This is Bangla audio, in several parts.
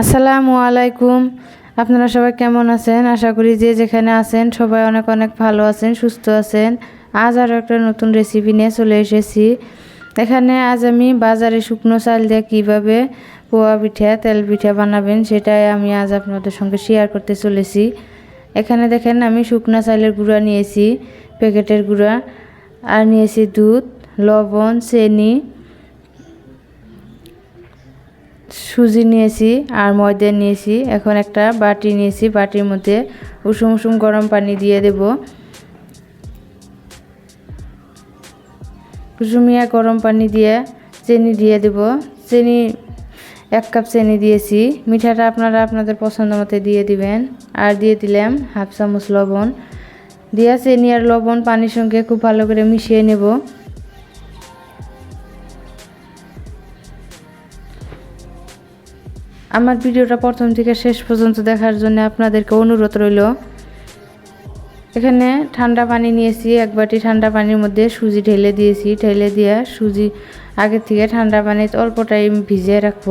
আসসালামু আলাইকুম। আপনারা সবাই কেমন আছেন? আশা করি যে যেখানে আছেন সবাই অনেক অনেক ভালো আছেন, সুস্থ আছেন। আজ আরও একটা নতুন রেসিপি নিয়ে চলে এসেছি। এখানে আজ আমি বাজারে শুকনো চাল দিয়ে কীভাবে পোয়া পিঠা, তেল পিঠা বানাবেন সেটাই আমি আজ আপনাদের সঙ্গে শেয়ার করতে চলেছি। এখানে দেখেন আমি শুকনো চালের গুঁড়া নিয়েছি প্যাকেটের গুঁড়া। আর নিয়েছি দুধ, লবণ, চিনি সুজি নিয়েছি, আর ময়দা নিয়েছি, এখন একটা বাটি নিয়েছি, বাটির মধ্যে উষুম উষুম গরম পানি দিয়ে দেব। কুসুমিয়া গরম পানি দিয়ে চিনি দিয়ে দেব। চিনি, এক কাপ চিনি দিয়েছি। মিঠাটা আপনারা আপনাদের পছন্দ মতো দিয়ে দিবেন। আর দিয়ে দিলাম হাফ চামচ লবণ। দিয়ে চিনি আর লবণ পানির সঙ্গে খুব ভালো করে মিশিয়ে নেব। আমার ভিডিওটা প্রথম থেকে শেষ পর্যন্ত দেখার জন্য আপনাদেরকে অনুরোধ রইল। এখানে ঠান্ডা পানি নিয়েছি, এক বাটি ঠান্ডা পানির মধ্যে সুজি ঢেলে দিয়েছি। ঢেলে দিয়ে সুজি আগে থেকে ঠান্ডা পানিতে অল্প টাইম ভিজিয়ে রাখব।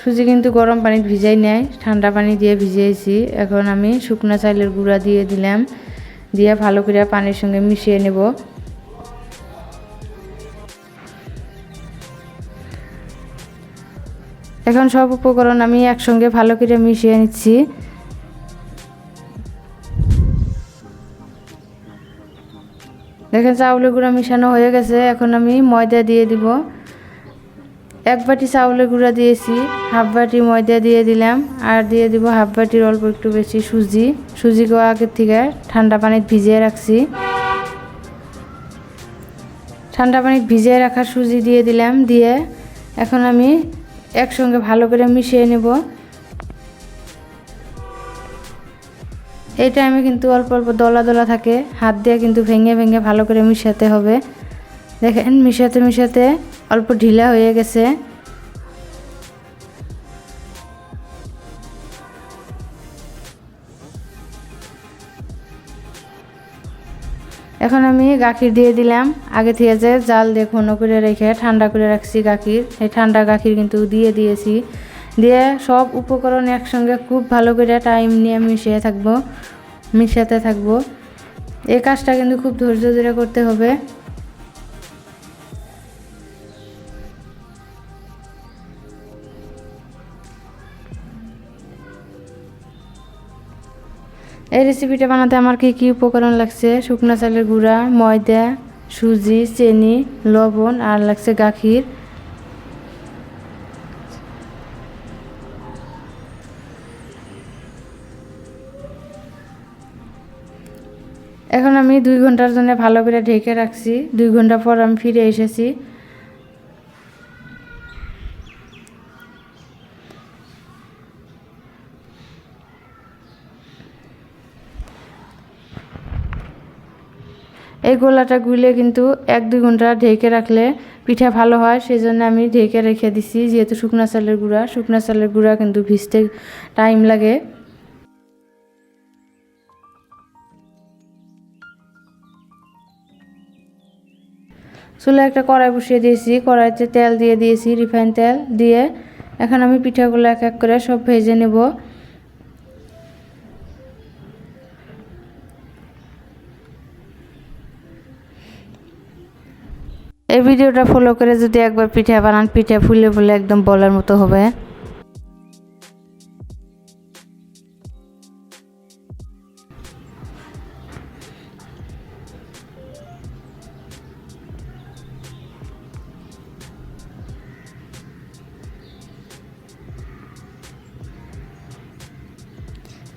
সুজি কিন্তু গরম পানি ভিজাই নেয় ঠান্ডা পানি দিয়ে ভিজিয়েছি। এখন আমি শুকনো চালের গুঁড়া দিয়ে দিলাম। দিয়ে ভালো করে পানির সঙ্গে মিশিয়ে নেব। এখন সব উপকরণ আমি একসঙ্গে ভালো করে মিশিয়ে নিচ্ছি। দেখেন, চাউলের গুঁড়া মিশানো হয়ে গেছে। এখন আমি ময়দা দিয়ে দিব। এক বাটি চাউলের গুঁড়া দিয়েছি, হাফ বাটি ময়দা দিয়ে দিলাম, আর দিয়ে দিব হাফ বাটির অল্প একটু বেশি সুজি। সুজি সুজিকেও আগের থেকে ঠান্ডা পানিতে ভিজিয়ে রাখছি। ঠান্ডা পানিতে ভিজিয়ে রাখা সুজি দিয়ে দিলাম, দিয়ে এখন আমি একসঙ্গে ভালো করে মিশিয়ে নেব। এই টাইমে কিন্তু অল্প অল্প দলা দলা থাকে। হাত দিয়ে কিন্তু ভেঙে ভেঙে ভালো করে মিশাতে হবে। দেখেন, মিশাতে মিশাতে অল্প ঢিলা হয়ে গেছে। এখন আমি গাখির দিয়ে দিলাম। আগে থেকে যে জাল দিয়ে ঘন করে রেখে ঠান্ডা করে রাখছি গাখির। এই ঠান্ডা গাখির কিন্তু দিয়ে দিয়েছি। দিয়ে সব উপকরণ একসঙ্গে খুব ভালো করে টাইম নিয়ে মিশিয়ে থাকব, মিশাতে থাকব। এই কাজটা কিন্তু খুব ধৈর্য ধরে করতে হবে। এই রেসিপিটা বানাতে আমার কী কী উপকরণ লাগছে? শুকনো চালের গুঁড়া, ময়দা, সুজি, চিনি, লবণ আর লাগছে গাখির। এখন আমি দুই ঘণ্টার জন্য ভালো করে ঢেকে রাখছি। দুই ঘণ্টা পর আমি ফিরে এসেছি। এই গোলাটা গুলে কিন্তু এক, দুই ঘণ্টা ঢেকে রাখলে পিঠা ভালো হয়। সেই জন্য আমি ঢেকে রেখে দিছি, যেহেতু শুকনা চালের গুঁড়া। শুকনা চালের গুঁড়া কিন্তু ভিজতে টাইম লাগে। চুলে একটা কড়াই বসিয়ে দিয়েছি। কড়াইতে তেল দিয়ে দিয়েছি, রিফাইন তেল দিয়ে। এখন আমি পিঠাগুলো এক এক করে সব ভেজে নেব। এই ভিডিওটা ফলো করে যদি একবার পিঠা বানান, পিঠা ফুলে ফুলে একদম বলার মতো হবে।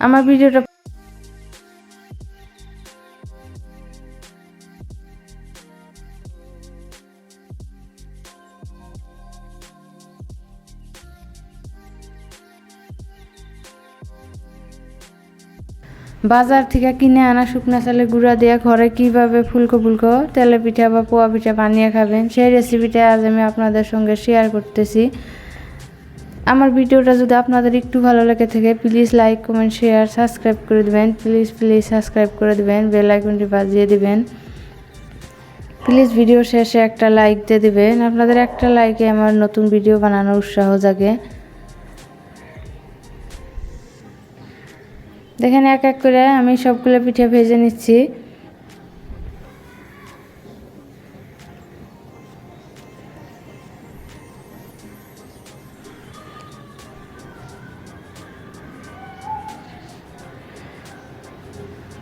আমার ভিডিওটা বাজার থেকে কিনে আনা শুকনা চালের গুঁড়া দিয়ে ঘরে কীভাবে ফুলকো ফুলকো তেলে পিঠা বা পোয়া পিঠা বানিয়ে খাবেন, সেই রেসিপিটা আজ আমি আপনাদের সঙ্গে শেয়ার করতেছি। আমার ভিডিওটা যদি আপনাদের একটু ভালো লেগে থাকে please like comment share subscribe করে দেবেন। প্লিজ প্লিজ সাবস্ক্রাইব করে দেবেন বেল আইকনটি বাজিয়ে দেবেন। প্লিজ ভিডিও শেষে একটা লাইক দিয়ে দেবেন। আপনাদের একটা লাইকে আমার নতুন ভিডিও বানানোর উৎসাহ জাগে। দেখেন এক এক করে আমি সবগুলো পিঠে ভেজে নিচ্ছি।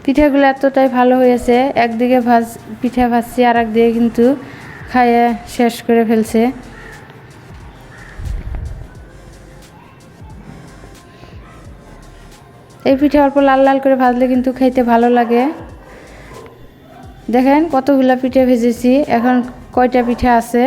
পিঠাগুলো এতটাই ভালো হয়েছে, একদিকে ভাজ, পিঠা ভাজছি আর একদিকে কিন্তু খাইয়ে শেষ করে ফেলছে। এই পিঠে অল্প লাল লাল করে ভাজলে কিন্তু খাইতে ভালো লাগে। দেখেন কতগুলা পিঠে ভেজেছি, এখন কয়টা পিঠে আছে?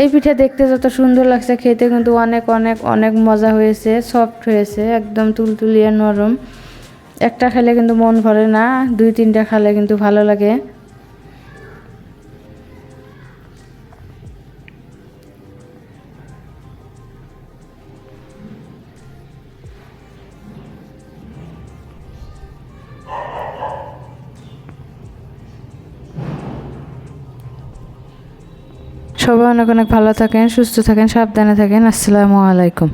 এই পিঠা দেখতে যত সুন্দর লাগছে, খেতে কিন্তু অনেক অনেক অনেক মজা হয়েছে সফট হয়েছে, একদম তুলতুলিয়া নরম। একটা খেলে কিন্তু মন ভরে না, দুই, তিনটা খেলে কিন্তু ভালো লাগে। সবাই অনেক অনেক ভালো থাকেন সুস্থ থাকেন সাবধানে থাকেন। আসসালামু আলাইকুম।